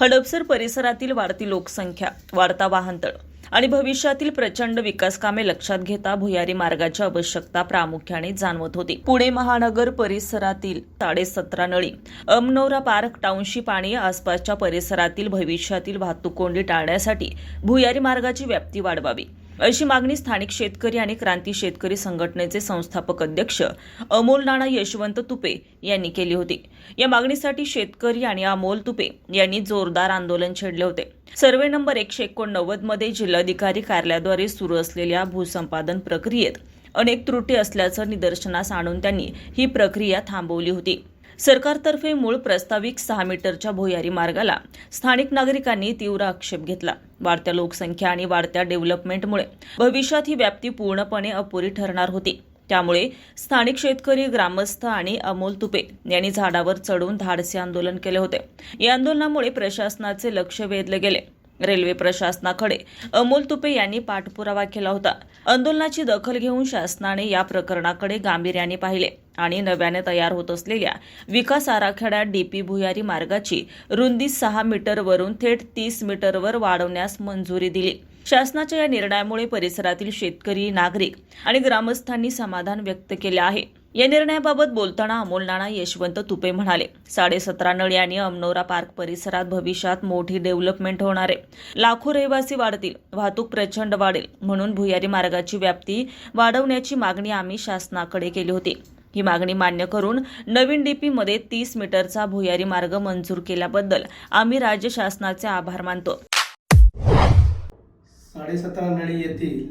हडपसर परिसरातील वाढती लोकसंख्या वाढता वाहनतळ आणि भविष्यातील प्रचंड विकास कामे लक्षात घेता भुयारी मार्गाची आवश्यकता प्रामुख्याने जाणवत होती. पुणे महानगर परिसरातील साडेसतरा नळी अमनोरा पार्क टाउनशिप आणि आसपासच्या परिसरातील भविष्यातील वाहतूक कोंडी टाळण्यासाठी भुयारी मार्गाची व्याप्ती वाढवावी. अशी मागणी स्थानिक शेतकरी आणि क्रांती शेतकरी संघटनेचे संस्थापक अध्यक्ष अमोल नाना यशवंत तुपे यांनी केली होती. या मागणीसाठी शेतकरी आणि अमोल तुपे यांनी जोरदार आंदोलन छेडले होते. सर्वे नंबर एकशे एकोणनव्वदमध्ये जिल्हाधिकारी कार्यालयाद्वारे सुरू असलेल्या भूसंपादन प्रक्रियेत अनेक त्रुटी असल्याचं निदर्शनास आणून त्यांनी ही प्रक्रिया थांबवली होती. सरकारतर्फे मूळ प्रस्ताविक सहा मीटरच्या भुयारी मार्गाला स्थानिक नागरिकांनी तीव्र आक्षेप घेतला. वाढत्या लोकसंख्या आणि वाढत्या डेव्हलपमेंटमुळे भविष्यात ही व्याप्ती पूर्णपणे अपुरी ठरणार होती. त्यामुळे स्थानिक शेतकरी ग्रामस्थ आणि अमोल तुपे यांनी झाडावर चढून धाडसे आंदोलन केले होते. या आंदोलनामुळे प्रशासनाचे लक्ष वेधले गेले. रेल्वे प्रशासनाकडे. अमोल तुपे यांनी पाठपुरावा केला होता. आंदोलनाची दखल घेऊन शासनाने या प्रकरणाकडे गांभीर्याने पाहिले आणि नव्याने तयार होत असलेल्या विकास आराखड्यात डीपी भुयारी मार्गाची रुंदी सहा मीटरवरून थेट तीस मीटरवर वाढवण्यास मंजुरी दिली. शासनाच्या या निर्णयामुळे परिसरातील शेतकरी नागरिक आणि ग्रामस्थांनी समाधान व्यक्त केले आहे. या निर्णयाबाबत बोलताना अमोल नाना यशवंत तुपे म्हणाले साडेसतरा नळी आणि अमनोरा पार्क परिसरात भविष्यात मोठी डेव्हलपमेंट होणार आहे. लाखो रहिवासी वाढतील वाहतूक प्रचंड वाढेल म्हणून भुयारी मार्गाची व्याप्ती वाढवण्याची मागणी आम्ही शासनाकडे केली होती. ही मागणी मान्य करून नवीन डीपीमध्ये तीस मीटरचा भुयारी मार्ग मंजूर केल्याबद्दल आम्ही राज्य शासनाचे आभार मानतो. साडेसतरा नळी येथील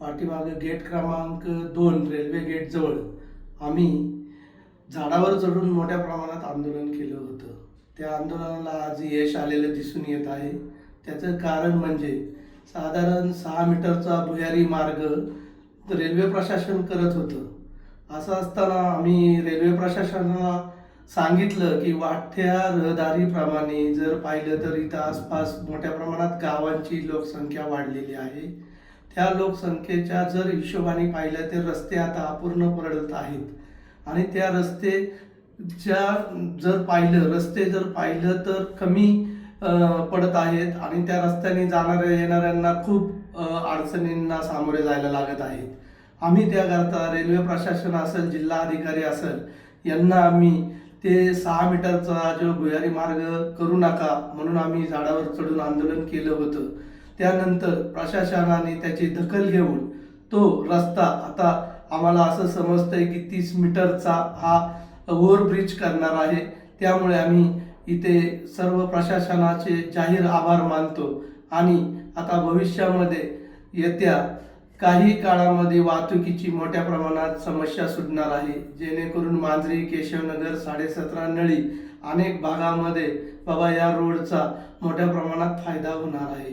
पाठीमागे गेट क्रमांक दोन रेल्वे गेट जवळ. आम्ही झाडावर चढून मोठ्या प्रमाणात आंदोलन केलं होतं. त्या आंदोलनाला आज यश आलेलं दिसून येत आहे. त्याचं कारण म्हणजे साधारण सहा मीटरचा भुयारी मार्ग रेल्वे प्रशासन करत होतं. असं असताना आम्ही रेल्वे प्रशासनाला सांगितलं की वाढत्या रहदारीप्रमाणे जर पाहिलं तर इथं आसपास मोठ्या प्रमाणात गावांची लोकसंख्या वाढलेली आहे. त्या लोकसंख्येच्या जर हिशोबाने पाहिलं तर रस्ते आता अपूर्ण पडत आहेत. आणि त्या रस्तेच्या जर पाहिलं रस्ते जर पाहिलं तर कमी पडत आहेत आणि त्या रस्त्याने जाणाऱ्या येणाऱ्यांना खूप अडचणींना सामोरे जायला लागत आहेत. आम्ही त्याकरता रेल्वे प्रशासन असेल जिल्हा अधिकारी असेल यांना आम्ही ते सहा मीटरचा जो भुयारी मार्ग करू नका म्हणून आम्ही झाडावर चढून आंदोलन केलं होतं. त्यानंतर प्रशासनाने त्याची दखल घेऊन तो रस्ता आता आम्हाला असं समजतंय की तीस मीटरचा हा ओव्हरब्रिज करणार आहे. त्यामुळे आम्ही इथे सर्व प्रशासनाचे जाहीर आभार मानतो. आणि आता भविष्यामध्ये येत्या काही काळामध्ये वाहतुकीची मोठ्या प्रमाणात समस्या सुटणार आहे. जेणेकरून मांजरी केशवनगर साडेसतरा नळी अनेक भागामध्ये बाबा या रोडचा मोठ्या प्रमाणात फायदा होणार आहे.